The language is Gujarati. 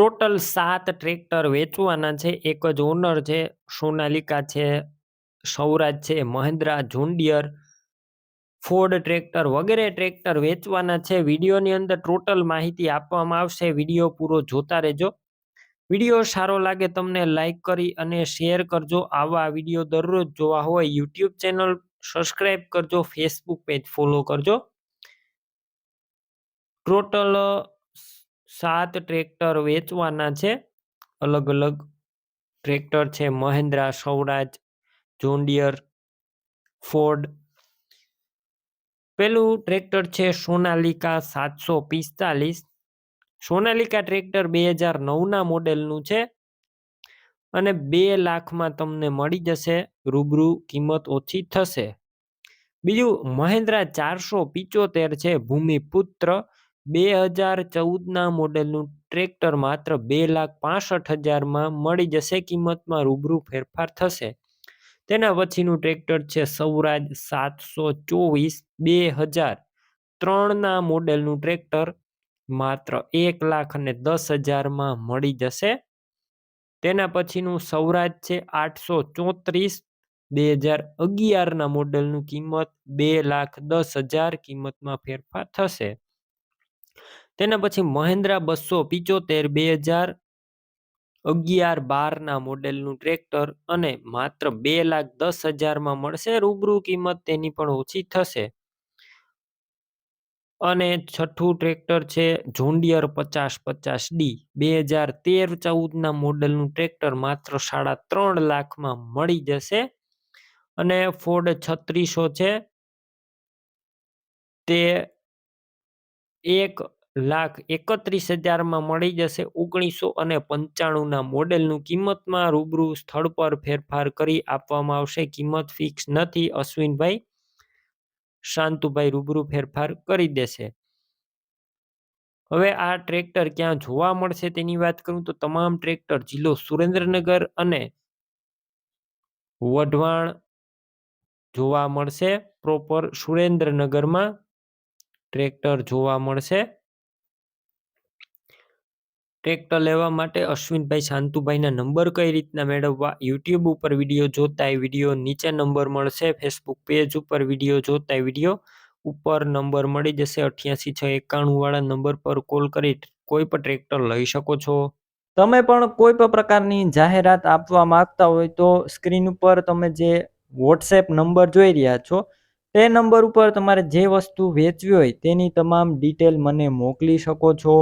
ટોટલ સાત ટ્રેક્ટર વેચવાના છે. એક જ ઓનર છે, સોનાલિકા છે, સૌરાજ છે, Mahindra John Deere Ford tractor વગેરે ટ્રેક્ટર વેચવાના છે. વિડીયોની અંદર ટોટલ માહિતી આપવામાં આવશે. વીડિયો પૂરો જોતા રહેજો. વીડિયો સારો લાગે તમને લાઈક કરી અને શેર કરજો. આવા વીડિયો દરરોજ જોવા હોય યુટ્યુબ ચેનલ સબસ્ક્રાઈબ કરજો. ફેસબુક પેજ ફોલો કરજો. ટોટલ સાત ટ્રેક્ટર વેચવાના છે. અલગ અલગ ટ્રેક્ટર છે. Mahindra, Swaraj John Deere Ford. પેલું ટ્રેક્ટર છે સોનાલિકા સાતસો પિસ્તાલીસ. સોનાલિકા ટ્રેક્ટર બે હજાર નવના મોડેલનું છે અને બે લાખમાં તમને મળી જશે. રૂબરૂ કિંમત ઓછી થશે. બીજું મહેન્દ્રા ચારસો પિચોતેર છે. ભૂમિપુત્ર બે હજાર ચૌદના મોડેલનું ટ્રેક્ટર માત્ર બે લાખ પાસઠ હજારમાં મળી જશે. કિંમતમાં રૂબરૂ ફેરફાર થશે. તેના પછીનું ટ્રેક્ટર છે સૌરાજ સાતસો ચોવીસ. બે હજાર ત્રણના મોડેલનું ટ્રેક્ટર માત્ર એક લાખ અને દસ હજારમાં મળી જશે. તેના પછીનું સૌરાજ છે આઠસો ચોત્રીસ. બે હજાર અગિયારના મોડેલનું કિંમત બે લાખ દસ હજાર. કિંમતમાં ફેરફાર થશે. તેના પછી મહેન્દ્રા બસો પિચોતેર, બે હજાર અગિયાર બારના મોડેલનું ટ્રેક્ટર અને માત્ર બે લાખ દસ હજારમાં મળશે. રૂબરૂ કિંમત તેની પણ ઓછી થશે. અને છઠ્ઠું ટ્રેક્ટર છે જોન્ડિયર પચાસ પચાસ ડી. બે હજાર તેર ચૌદના મોડેલનું ટ્રેક્ટર માત્ર સાડા ત્રણ લાખમાં મળી જશે. અને ફોર્ડ છત્રીસો છે. તે એક લાખ એકત્રીસ હજારમાં મળી જશે ઓગણીસો અને પંચાણુંના મોડેલનું કિંમતમાં રૂબરૂ સ્થળ પર ફેરફાર કરી આપવામાં આવશે. કિંમત ફિક્સ નથી, અશ્વિનભાઈ શાંતુભાઈ રૂબરૂ ફેરફાર કરી દેશે. હવે આ ટ્રેક્ટર ક્યાં જોવા મળશે તેની વાત કરું તો તમામ ટ્રેક્ટર જિલ્લો સુરેન્દ્રનગર અને વઢવાણ જોવા મળશે. પ્રોપર સુરેન્દ્રનગરમાં ટ્રેક્ટર જોવા મળશે. ટ્રેક્ટર લેવા માટે અશ્વિનભાઈ શાંતુભાઈના નંબર કઈ રીતના મેળવવા? યુટ્યુબ ઉપર વીડિયો જોતા એ વીડિયો નીચે નંબર મળશે. ફેસબુક પેજ ઉપર વીડિયો જોતા એ વીડિયો ઉપર નંબર મળી જશે અઠ્યાસી છ એકાણુંવાળા નંબર પર કોલ કરી કોઈ પણ ટ્રેક્ટર લઈ શકો છો. તમે પણ કોઈ પણ પ્રકારની જાહેરાત આપવા માંગતા હોય તો સ્ક્રીન ઉપર તમે જે વોટ્સએપ નંબર જોઈ રહ્યા છો, તે નંબર ઉપર તમારે જે વસ્તુ વેચવી હોય તેની તમામ ડિટેલ મને મોકલી શકો છો.